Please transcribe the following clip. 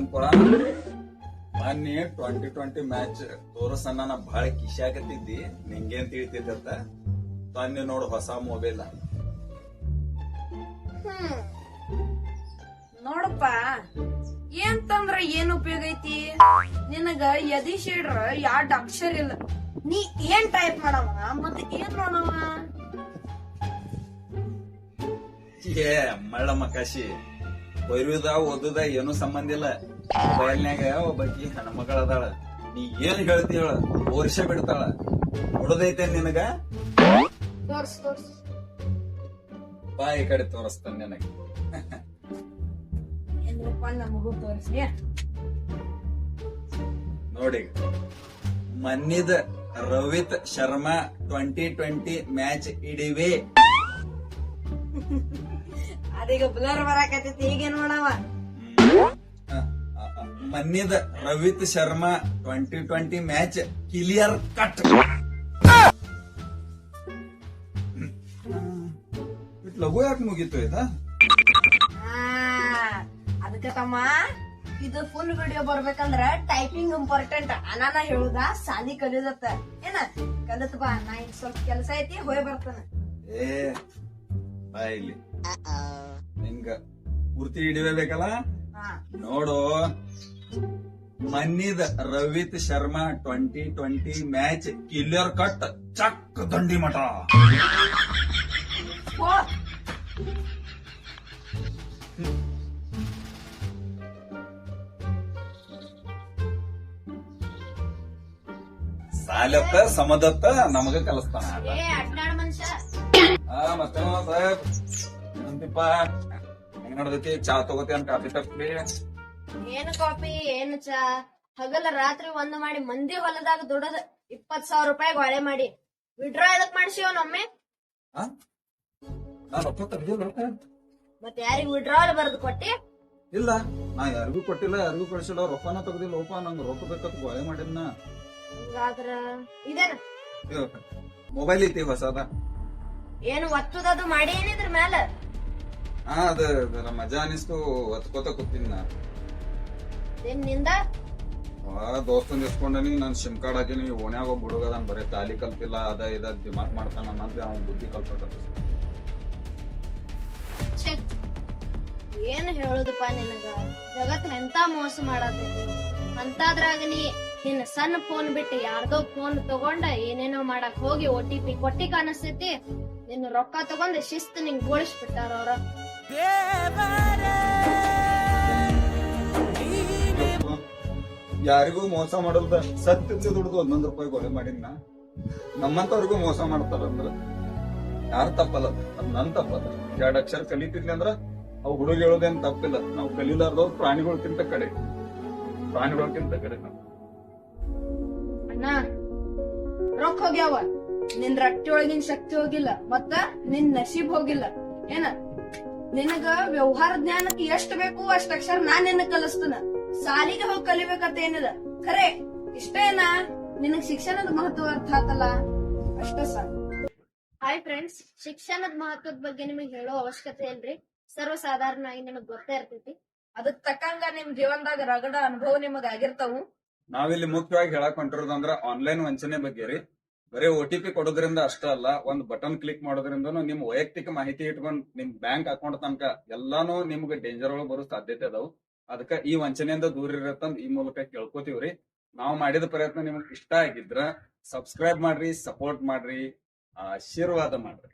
ತಂದ್ ಕೊಡ ಮೊನ್ನೆ ಟ್ವೆಂಟಿ ಟ್ವೆಂಟಿ ಮ್ಯಾಚ್ ತೋರಿಸನ್ನ ನಾ ಬಹಳ ಖುಷಿ ಆಗತ್ತಿದ್ದಿ. ನಿಂಗೇನ್ ತಿಳಿತಿದ್ದಂತ ತೊನ್ನೆ ನೋಡು ಹೊಸ ಮೊಬೈಲ್ ನೋಡಪ್ಪ ಏನ್ ತಂದ್ರ ಏನ್ ಉಪಯೋಗ ಐತಿ? ನಿನಗ ಎದಿ ಶೇಡ್ರ ಯಾಡ್ ಅಕ್ಷರ ಇಲ್ಲ. ನೀ ಏನ್ ಟೈಪ್ ಮಾಡವ ಮತ್ ಏನ್ ನೋಡವ ಏ ಮಳ್ಳ ಮಕಾಶಿ ಬರುದ ಓದುದ ಏನು ಸಂಬಂಧ ಇಲ್ಲ. ಮೊಬೈಲ್ನ್ಯಾಗ ಒಬ್ಬಕಿ ಹೆಣ್ಮಗಳ ಅದಾಳ ನೀ ಏನ್ ಹೇಳ್ತಿ ಹೇಳ? ವರ್ಷ ಬಿಡ್ತಾಳ. ಹೊಡದೈತೆ ನಿನಗ? ಬಾಯಿ ಕಡೆ ತೋರಿಸ್ತಾನೆ ನಿನಗೆ. ನೋಡಿ. ಮನ್ನಿದ Rohit Sharma twenty twenty match ಇಡಿವೆ ಅದೀಗ ಬ್ಲರ್ ಬರಾಕತ್ತೈತಿ ಈಗೇನ್ ಮಾಡವ? ಮನ್ನಿದ Rohit Sharma twenty twenty match clear cut ಲಘು ಯಾಕೆ ಮುಗೀತು ಇದಾ? ಅದಕ್ಕ ತಮ್ಮ ಇದು ಫುಲ್ ವಿಡಿಯೋ ಬರ್ಬೇಕಂದ್ರ ಟೈಪಿಂಗ್ ಇಂಪಾರ್ಟೆಂಟ್ ಅನಾನ ಹೇಳುದ ಸಾಲಿ ಕಲಿಯೋದತ್ತ. ಏನ? ಕಲಿತ್ ಬಾ ನಾ ಸ್ವಲ್ಪ ಕೆಲಸ ಐತಿ ಹೋಯ್ ಬರ್ತಾನ. ಏ ಬಾ ಇಲ್ಲಿ ನಿಂಗ ಪೂರ್ತಿ ಹಿಡಿಬೇಕಲ್ಲ ನೋಡು ಮನ್ನಿದ Rohit Sharma twenty twenty match killer cut check ದಂಡಿ ಮಠ. ಸಾಲತ್ತ ಸಮದತ್ತ ನಮಗ ಕಲಿಸ್ತಾನ. ಆ ಮತ್ತೆ ಸಾಹೇಬ್? ಏನಂತಿಪ್ಪ? ಹೆಂಗ್ ನಡ್ದೈತಿ? ಚಾ ತಗೋತಿ ಕಾಫಿ ತರ್ತಿ ಏನು ಕಾಫಿ ಏನು ಚಾ? ಹಗಲ ರಾತ್ರಿ ಒಂದ್ ಮಾಡಿ ಮಂದಿ ಹೊಲದಾಗ ದುಡದ ಇಪ್ಪತ್ ಸಾವಿರ ರೂಪಾಯಿ ಗೋಳೆ ಮಾಡಿ. ವಿಡ್ರಾ ಎದಕ್ ಮಾಡಿಸಿ ಒಮ್ಮೆ ಆ? ನಾ ರೊಕ್ಕ ತೆಗ್ದಿಲ್ಲ ರೊಕ್ಕ. ಮತ್ ಯಾರಿಗ್ ವಿಡ್ರಾ ಬರ್ದು ಕೊಟ್ಟಿ? ಇಲ್ಲ ನಾ ಯಾರಿಗೂ ಕೊಟ್ಟಿಲ್ಲ ಯಾರಿಗೂ ಕಳಿಸಿಲ್ಲ. ರೊಕ್ಕನ ತೆಗ್ದಿಲ್ಲ. ಓಪ ನಂಗೆ ರೊಕ್ಕ ಬೇಕಂತ ಗೋಳೆ ಮಾಡಿದ್ನ. ಹಿಂಗಾದ್ರ ಇದೇನ? ಮೊಬೈಲ್ ಐತಿ ಹೊಸದ. ಏನು ಒತ್ತುದದು ಮಾಡಿ ಏನಿದ್ರ ಮ್ಯಾಲ? ಹಾ ಅದ ಅದರ ಮಜಾ ಅನಿಸ್ತು ಒತ್ಕೋತ ಕೂತೀನಿ ನಾ ಏನ್ನಿಂದ? ಆ ದೋಸ್ತನ್ ಇಸ್ಕೊಂಡನಿ ನನ್ ಸಿಮ್ ಕಾರ್ಡ್ ಹಾಕಿನಿ ಓಣ್ಯಾಗ ಒಬ್ಬ ಹುಡುಗ ಅದಾನ್ ಬರೀ ತಾಲಿ ಕಲ್ತಿಲ್ಲ ಅದ ಇದ ದಿಮಾಕ್ ಮಾಡ್ತಾನ ಅಂತ ಅವ್ನ ಬುದ್ಧಿ ಕಲ್ಸಕ ಛೆ, ಏನ್ ಹೇಳುದಪ್ಪ ನಿನಗ? ಜಗತ್ ಎಂತ ಮೋಸ ಮಾಡಿ ಅಂತಾದ್ರಾಗ ನೀ ನಿನ್ನ ಸಣ್ಣ ಫೋನ್ ಬಿಟ್ಟು ಯಾರ್ದೋ ಫೋನ್ ತಗೊಂಡ ಏನೇನೋ ಮಾಡಕ್ ಹೋಗಿ ಒ ಟಿ ಪಿ ಕೊಟ್ಟಿ ಕಾಣಿಸ್ತೈತಿ. ನಿನ್ನ ರೊಕ್ಕ ತಗೊಂಡ್ ಶಿಸ್ತ ನಿಂಗ್ ಬೋಳಿಸ್ಬಿಟ್ಟಾರ ಅವ್ರ. ಯಾರಿಗೂ ಮೋಸ ಮಾಡಲ್ದ ಸತ್ಯದ ದುಡ್ದು ಒಂದೊಂದ್ ರೂಪಾಯಿ ಕೊಲೆ ಮಾಡಿನ ನಮ್ಮಂತವ್ರಿಗೂ ಮೋಸ ಮಾಡ್ತಾರ ಅಂದ್ರ? ಯಾರು ತಪ್ಪಲ್ಲ ಅದ್? ನನ್ ತಪ್ಪಲ್ಲ ಎರಡ್ ಅಕ್ಷರ ಕಲಿತಿದ್ನಿ ಅಂದ್ರ ಅವ್ ಹುಡುಗ ಹೇಳೋದೇನ್ ತಪ್ಪಿಲ್ಲ. ನಾವು ಕಲೀಲಾರ್ದವ್ರು ಪ್ರಾಣಿಗಳಕ್ಕಿಂತ ಕಡೆ. ಪ್ರಾಣಿಗಳಕ್ಕಿಂತ ಕಡೆ ನಾವು. ಅಣ್ಣ ರೊಕ್ಕ ಹೋಗ್ಯಾವ. ನಿನ್ ರಟ್ಟಿ ಒಳಗಿನ ಶಕ್ತಿ ಹೋಗಿಲ್ಲ ಮತ್ತ ನಿನ್ ನಸೀಬ್ ಹೋಗಿಲ್ಲ. ಏನ? ನಿನಗ ವ್ಯವಹಾರ ಜ್ಞಾನಕ್ಕೆ ಎಷ್ಟು ಬೇಕು ಅಷ್ಟ ಅಕ್ಷರ ನಾನ್ ನಿನ್ನ ಕಲಿಸ್ತನ. ಸಾಲಿಗೆ ಹೋಗಿ ಕಲಿಬೇಕಂತ ಏನಿದ ಖರೆ ಇಷ್ಟೇನಾ ನಿನಗ್ ಶಿಕ್ಷಣದ ಮಹತ್ವ ಅರ್ಥ ಆತಲ್ಲ? ಅಷ್ಟ ಸಾಕು. ಹಾಯ್ ಫ್ರೆಂಡ್ಸ್ ಶಿಕ್ಷಣದ ಮಹತ್ವದ ಬಗ್ಗೆ ನಿಮಗೆ ಹೇಳೋ ಅವಶ್ಯಕತೆ ಇಲ್ರಿ ಸರ್ವಸಾಧಾರಣವಾಗಿ ನಿಮಗ್ ಗೊತ್ತೇ ಇರ್ತೈತಿ. ಅದಕ್ ತಕ್ಕಂಗ ನಿಮ್ ಜೀವನದಾಗ ರಗಡ ಅನುಭವ ನಿಮಗ್ ಆಗಿರ್ತಾವು. ನಾವಿಲ್ಲಿ ಮುಖ್ಯವಾಗಿ ಹೇಳಕ್ ಹೊಂಟಿರೋದಂದ್ರ ಆನ್ಲೈನ್ ವಂಚನೆ ಬಗ್ಗೆ ರೀ. ಬರೀ ಒ ಟಿ ಪಿ ಕೊಡೋದ್ರಿಂದ ಅಷ್ಟೇ ಅಲ್ಲ, ಒಂದ್ ಬಟನ್ ಕ್ಲಿಕ್ ಮಾಡೋದ್ರಿಂದ ನಿಮ್ ವೈಯಕ್ತಿಕ ಮಾಹಿತಿ ಇಟ್ಕೊಂಡ್ ನಿಮ್ ಬ್ಯಾಂಕ್ ಅಕೌಂಟ್ ತನಕ ಎಲ್ಲಾನು ನಿಮ್ಗೆ ಡೇಂಜರ್ ಒಳಗೆ ಬರೋ ಸಾಧ್ಯತೆ ಅದಾವು. ಅದಕ್ಕ ಈ ವಂಚನೆಯಿಂದ ದೂರ ಇರತ್ತಂದ್ ಈ ಮೂಲಕ ಕೇಳ್ಕೊತೀವ್ರಿ ನಾವು ಮಾಡಿದ ಪ್ರಯತ್ನ ನಿಮ್ಗೆ ಇಷ್ಟ ಆಗಿದ್ರ ಸಬ್ಸ್ಕ್ರೈಬ್ ಮಾಡ್ರಿ ಸಪೋರ್ಟ್ ಮಾಡ್ರಿ ಆಶೀರ್ವಾದ ಮಾಡ್ರಿ.